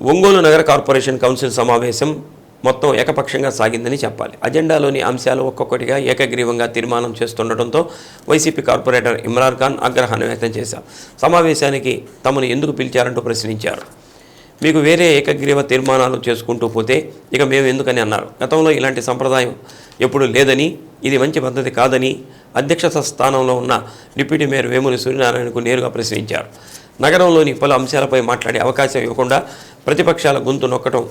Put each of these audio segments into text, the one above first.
ఒంగోలు నగర corporation council సమావేశం మొత్తం ఏకపక్షంగా సాగిందని చెప్పాలి. అజెండాలోని అంశాలు ఒక్కొక్కటిగా ఏకగ్రీవంగా తీర్మానం చేస్తుండటంతో వైసీపీ కార్పొరేటర్ ఇమ్రాన్ ఖాన్ ఆగ్రహాన్ని వ్యక్తం చేశారు. సమావేశానికి తమను ఎందుకు పిలిచారంటూ ప్రశ్నించారు. మీకు వేరే ఏకగ్రీవ తీర్మానాలు చేసుకుంటూ పోతే ఇక మేము ఎందుకని అన్నారు. గతంలో ఇలాంటి సంప్రదాయం ఎప్పుడు లేదని ఇది మంచి పద్ధతి కాదని అధ్యక్షత స్థానంలో ఉన్న డిప్యూటీ మేయర్ వేముని సూర్యనారాయణకు నేరుగా ప్రశ్నించారు. నగరంలోని పలు అంశాలపై మాట్లాడే అవకాశం ఇవ్వకుండా ప్రతిపక్షాల గొంతు నొక్కటం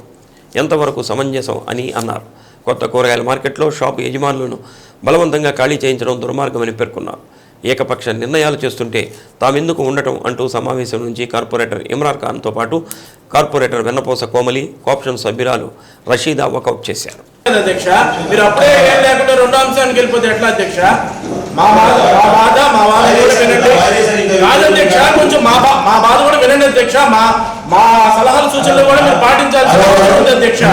ఎంతవరకు సమంజసం అని అన్నారు. కొత్త కూరగాయల మార్కెట్లో షాపు యజమానులను బలవంతంగా ఖాళీ చేయించడం దుర్మార్గమని పేర్కొన్నారు. ఏకపక్ష నిర్ణయాలు చేస్తుంటే తామెందుకు ఉండటం అంటూ సమావేశం నుంచి కార్పొరేటర్ ఇమ్రాన్ ఖాన్తో పాటు కార్పొరేటర్ వెన్నపోస కోమలి కోఆప్షన్ సభ్యురాలు రషీదా వాకౌట్ చేశారు. అధ్యక్ష మీరు అప్పుడే ఏం లేకుండా రెండో అంశానికి వెళ్ళిపోతే ఎట్లా అధ్యక్ష మా బాధ మా బాధ మా బాధ కూడా వినండి కాదు అధ్యక్ష కొంచెం మా మా బాధ కూడా వినండి అధ్యక్ష మా మా సలహాలు సూచనలు కూడా మీరు పాటించాల్సిన అవసరం ఉంది అధ్యక్ష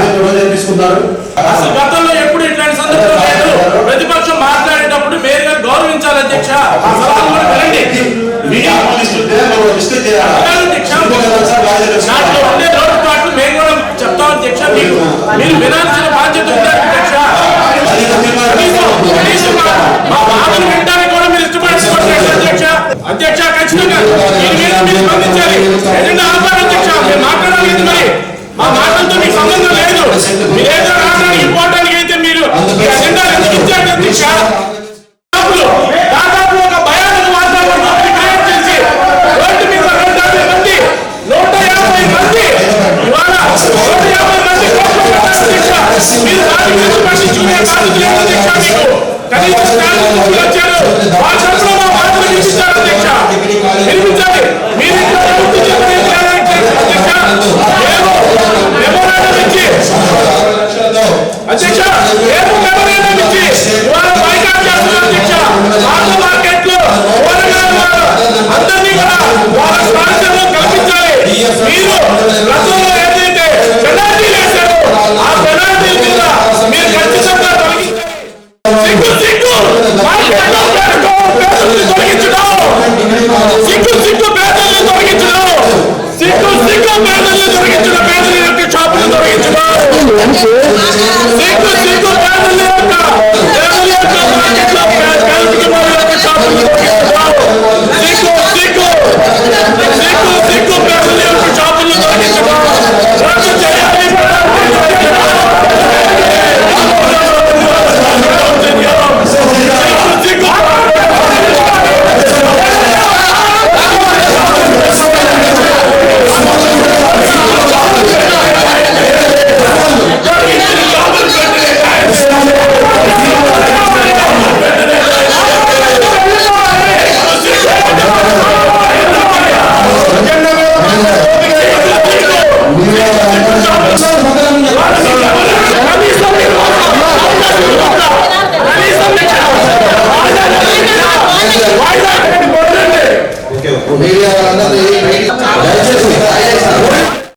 అసలు గతంలో ఎప్పుడు ఇట్లాంటి సందర్భం లేదు ప్రతిపక్షం మాట్లాడేటప్పుడు మేయర్ గారు గౌరవించాలి అధ్యక్ష మా సలహాలు కూడా వినండి అధ్యక్ష మేము కూడా చెప్తాం అధ్యక్ష మీకు మీరు వినాల్సిన బాధ్యత ఉంది అధ్యక్ష. కనీసం మా- బాధను వినడానికి కూడా మీరు ఇష్టపడుతున్నారు అధ్యక్ష. అధ్యక్ష ఖచ్చితంగా దీని మీద మీరు స్పందించాలి. ఎజెండా ఆపాలి అధ్యక్ష. మీరు మాట్లాడాలి మరి. మా మాటలతో మీకు సంబంధం లేదు. మీరే మీరు గతంలో ఏదైతే పెనాల్టీ వేశారో ఆ దయచేసి